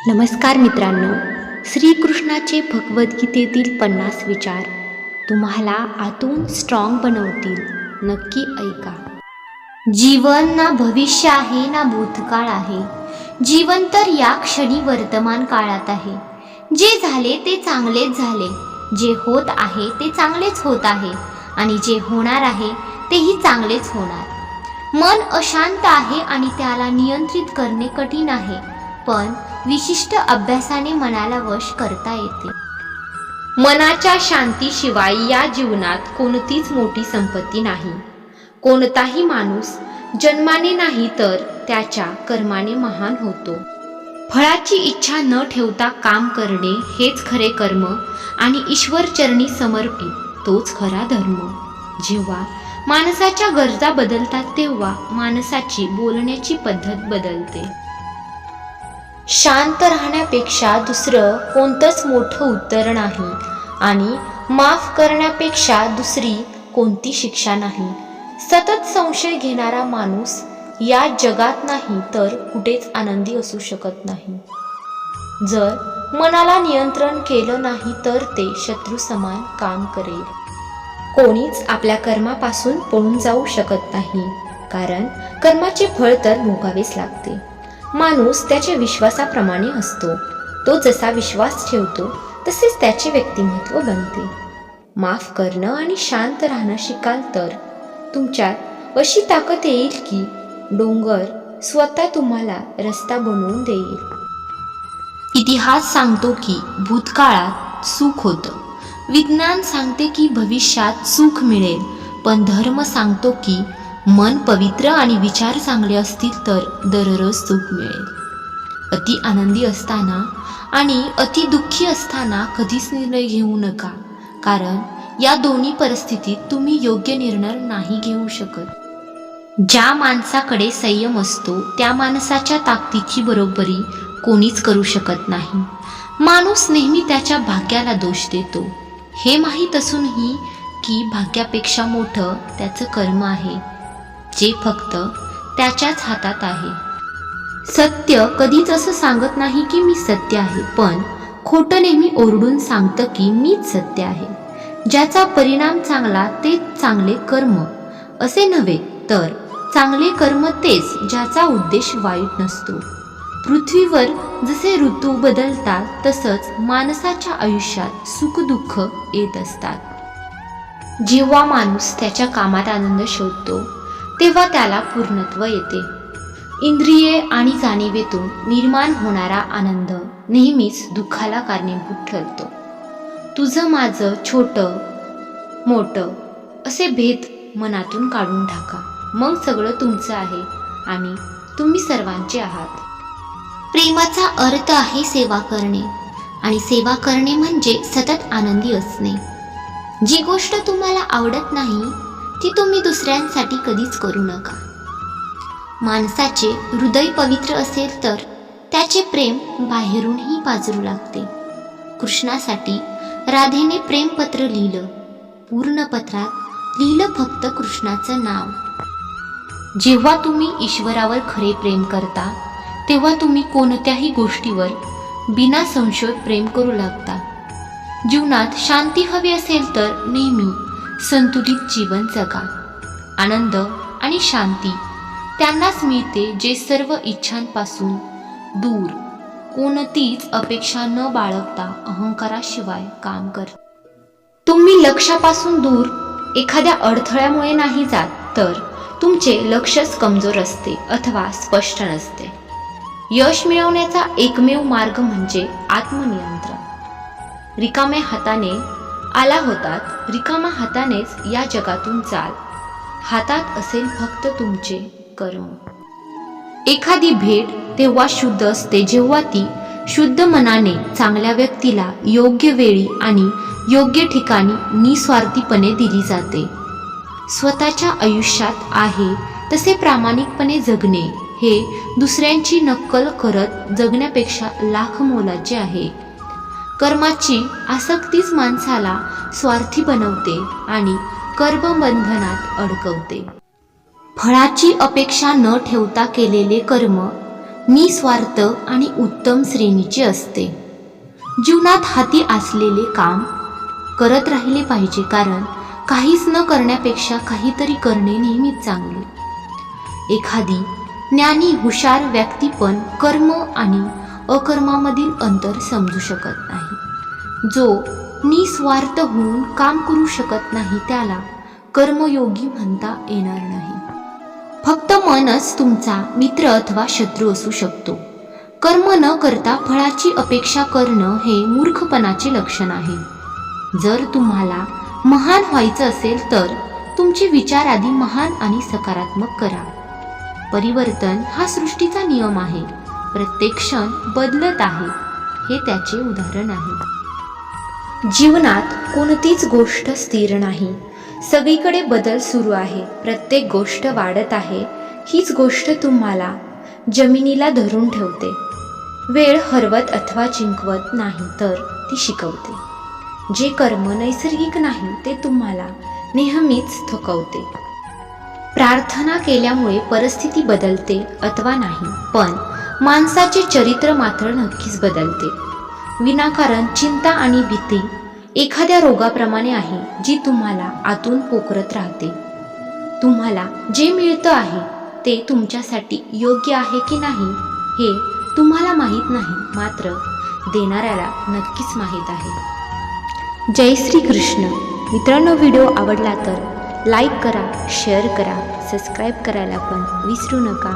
नमस्कार मित्रांनो श्रीकृष्णाचे भगवद्गीतेतील पन्नास विचार तुम्हाला आतून स्ट्रॉंग बनवतील. नक्की ऐका. जीवन ना भविष्य आहे ना भूतकाळ आहे. जीवन तर या क्षणी वर्तमान काळात आहे. जे झाले ते चांगलेच झाले. जे होत आहे ते चांगलेच होत आहे. आणि जे होणार आहे तेही चांगलेच होणार. मन अशांत आहे आणि त्याला नियंत्रित करणे कठीण आहे. पण विशिष्ट अभ्यासाने मनाला वश करता येते. मनाच्या शांतीशिवाय या जीवनात कोणतीच मोठी संपत्ती नाही. कोणताही माणूस जन्माने नाही तर त्याच्या कर्माने महान होतो. फळाची इच्छा न ठेवता काम करणे हेच खरे कर्म आणि ईश्वर चरणी समर्पित तोच खरा धर्म. जेव्हा माणसाच्या गरजा बदलतात तेव्हा माणसाची बोलण्याची पद्धत बदलते. शांत राहण्यापेक्षा दुसरं कोणतंच मोठं उत्तर नाही. आणि माफ करण्यापेक्षा दुसरी कोणती शिक्षा नाही. सतत संशय घेणारा माणूस या जगात नाही तर कुठेच आनंदी असू शकत नाही. जर मनाला नियंत्रण केलं नाही तर ते शत्रू समान काम करेल. कोणीच आपल्या कर्मापासून पळून जाऊ शकत नाही. कारण कर्माचे फळ तर भोगावेच लागते. माणूस त्याच्या विश्वासाप्रमाणे असतो. तो जसा विश्वास ठेवतो तसेच त्याचे व्यक्तिमत्व बनते. माफ करणं आणि शांत राहणं शिकाल तर. तुमच्यात अशी ताकद येईल की डोंगर स्वतः तुम्हाला रस्ता बनवून देईल. इतिहास सांगतो की भूतकाळात सुख होतं. विज्ञान सांगते की भविष्यात सुख मिळेल. पण धर्म सांगतो की मन पवित्र आणि विचार चांगले असतील तर दररोज सुख मिळेल. अति आनंदी असताना आणि अति दुःखी असताना कधीच निर्णय घेऊ नका कारण या दोन्ही परिस्थितीत तुम्ही योग्य निर्णय नाही घेऊ शकत. ज्या माणसाकडे संयम असतो त्या माणसाच्या ताकदीची बरोबरी कोणीच करू शकत नाही. माणूस नेहमी त्याच्या भाग्याला दोष देतो. हे माहीत असूनही की भाग्यापेक्षा मोठं त्याचं कर्म आहे. जे फक्त त्याच्याच हातात आहे. सत्य कधीच असं सांगत नाही की मी सत्य आहे पण खोटं नेहमी ओरडून सांगतं की मीच सत्य आहे. ज्याचा परिणाम चांगला तेच चांगले कर्म. असे नव्हे तर चांगले कर्म तेच ज्याचा उद्देश वाईट नसतो. पृथ्वीवर जसे ऋतू बदलतात तसंच माणसाच्या आयुष्यात सुखदुःख येत असतात. जेव्हा माणूस त्याच्या कामात आनंद शोधतो तेव्हा त्याला पूर्णत्व येते. इंद्रिये आणि जाणीवेतून निर्माण होणारा आनंद नेहमीच दुःखाला कारणीभूत ठरतो. तुझं माझं छोटं मोठं असे भेद मनातून काढून टाका. मग सगळं तुमचं आहे आणि तुम्ही सर्वांचे आहात. प्रेमाचा अर्थ आहे सेवा करणे आणि सेवा करणे म्हणजे सतत आनंदी असणे. जी गोष्ट तुम्हाला आवडत नाही ती तुम्ही दुसऱ्यांसाठी कधीच करू नका. माणसाचे हृदय पवित्र असेल तर त्याचे प्रेम बाहेरूनही पाजरू लागते. कृष्णासाठी राधेने प्रेमपत्र लिहिलं. पूर्ण पत्रात लिहिलं फक्त कृष्णाचं नाव. जेव्हा तुम्ही ईश्वरावर खरे प्रेम करता तेव्हा तुम्ही कोणत्याही गोष्टीवर बिना संशय प्रेम करू लागता. जीवनात शांती हवी असेल तर नेहमी संतुलित जीवन जगा. आनंद आणि शांती. त्यांनाच मिळते जे सर्व इच्छांपासून दूर. कोणतीच अपेक्षा न बाळगता अहंकाराशिवाय काम कर. तुम्ही लक्ष्यापासून दूर. एखाद्या अडथळ्यामुळे नाही जात तर तुमचे लक्षच कमजोर असते अथवा स्पष्ट नसते. यश मिळवण्याचा एकमेव मार्ग म्हणजे आत्मनियंत्रण. रिकाम्या हाताने आला होतात रिकामा हातानेच या जगातून चाल हातात असेल फक्त तुमचे कर्म. एखादी भेट तेव्हा शुद्ध असते जेव्हा ती शुद्ध मनाने चांगल्या व्यक्तीला योग्य वेळी आणि योग्य ठिकाणी निस्वार्थीपणे दिली जाते. स्वतःच्या आयुष्यात आहे तसे प्रामाणिकपणे जगणे हे दुसऱ्यांची नक्कल करत जगण्यापेक्षा लाख मोलाचे आहे. कर्माची आसक्तीच माणसाला स्वार्थी बनवते आणि कर्मबंधनात अडकवते. फळाची अपेक्षा न ठेवता केलेले कर्म निस्वार्थ आणि उत्तम श्रेणीचे असते. जीवनात हाती असलेले काम करत राहिले पाहिजे कारण काहीच न करण्यापेक्षा काहीतरी करणे नेहमीच चांगले. एखादी ज्ञानी हुशार व्यक्ती पण कर्म आणि अकर्मामधील अंतर समजू शकत नाही. जो निस्वार्थ होऊन काम करू शकत नाही त्याला कर्मयोगी म्हणता येणार नाही. फक्त मनच तुमचा मित्र अथवा शत्रू असू शकतो. कर्म न करता फळाची अपेक्षा करणं हे मूर्खपणाचे लक्षण आहे. जर तुम्हाला महान व्हायचं असेल तर तुमचे विचार आधी महान आणि सकारात्मक करा. परिवर्तन हा सृष्टीचा नियम आहे. प्रत्येक क्षण बदलत आहे हे त्याचे उदाहरण आहे. जीवनात कोणतीच गोष्ट स्थिर नाही. सगळीकडे बदल सुरू आहे प्रत्येक गोष्ट वाढत आहे हीच गोष्ट तुम्हाला जमिनीला धरून ठेवते. वेळ हरवत अथवा जिंकवत नाही तर ती शिकवते. जे कर्म नैसर्गिक नाही ते तुम्हाला नेहमीच थकवते. प्रार्थना केल्यामुळे परिस्थिती बदलते अथवा नाही पण माणसाचे चरित्र मात्र नक्कीच बदलते. विनाकारण चिंता आणि भीती एखाद्या रोगाप्रमाणे आहे जी तुम्हाला आतून पोखरत राहते. तुम्हाला जे मिळतं आहे ते तुमच्यासाठी योग्य आहे की नाही हे तुम्हाला माहीत नाही मात्र देणाऱ्याला नक्कीच माहीत आहे. जय श्री कृष्ण मित्रांनो व्हिडिओ आवडला तर लाईक करा शेअर करा सबस्क्राईब करायला पण विसरू नका.